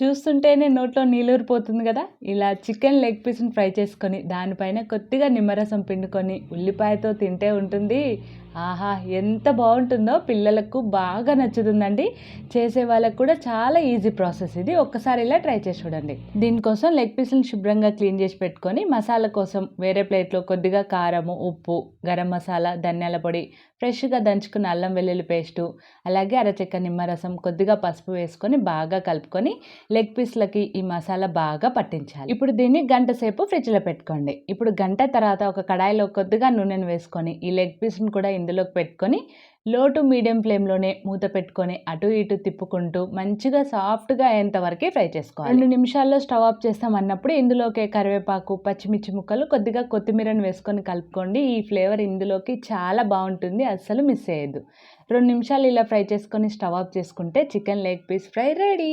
చూస్తుంటేనే నోట్లో నీళ్ళూరిపోతుంది కదా? ఇలా చికెన్ లెగ్ పీస్ని ఫ్రై చేసుకొని దానిపైన కొద్దిగా నిమ్మరసం పిండుకొని ఉల్లిపాయతో తింటే ఉంటుంది. ఆహా ఎంత బాగుంటుందో పిల్లలకు బాగా నచ్చుతుందండి. చేసే వాళ్ళకు కూడా చాలా ఈజీ ప్రాసెస్ ఇది. ఒక్కసారి ఇలా ట్రై చేసి చూడండి. దీనికోసం లెగ్ పీస్ని శుభ్రంగా క్లీన్ చేసి పెట్టుకొని మసాలా కోసం వేరే ప్లేట్లో కొద్దిగా కారము ఉప్పు గరం మసాలా ధనియాల పొడి ఫ్రెష్గా దంచుకున్న అల్లం వెల్లుల్లి పేస్టు అలాగే అరచెక్క నిమ్మరసం కొద్దిగా పసుపు వేసుకొని బాగా కలుపుకొని లెగ్ పీస్లకి ఈ మసాలా బాగా పట్టించాలి. ఇప్పుడు దీన్ని గంట సేపు ఫ్రిడ్జ్లో పెట్టుకోండి. ఇప్పుడు గంట తర్వాత ఒక కడాయిలో కొద్దిగా నూనెను వేసుకొని ఈ లెగ్ పీస్ని కూడా ఇందులోకి పెట్టుకొని లో టు మీడియం ఫ్లేమ్లోనే మూత పెట్టుకొని అటు ఇటు తిప్పుకుంటూ మంచిగా సాఫ్ట్గా అయ్యేంత వరకే ఫ్రై చేసుకోవాలి. రెండు నిమిషాల్లో స్టవ్ ఆఫ్ చేస్తాం అన్నప్పుడు ఇందులోకి కరివేపాకు పచ్చిమిర్చి ముక్కలు కొద్దిగా కొత్తిమీరను వేసుకొని కలుపుకోండి. ఈ ఫ్లేవర్ ఇందులోకి చాలా బాగుంటుంది అస్సలు మిస్ అయ్యద్దు రెండు నిమిషాలు ఇలా ఫ్రై చేసుకొని స్టవ్ ఆఫ్ చేసుకుంటే chicken leg piece fry ready.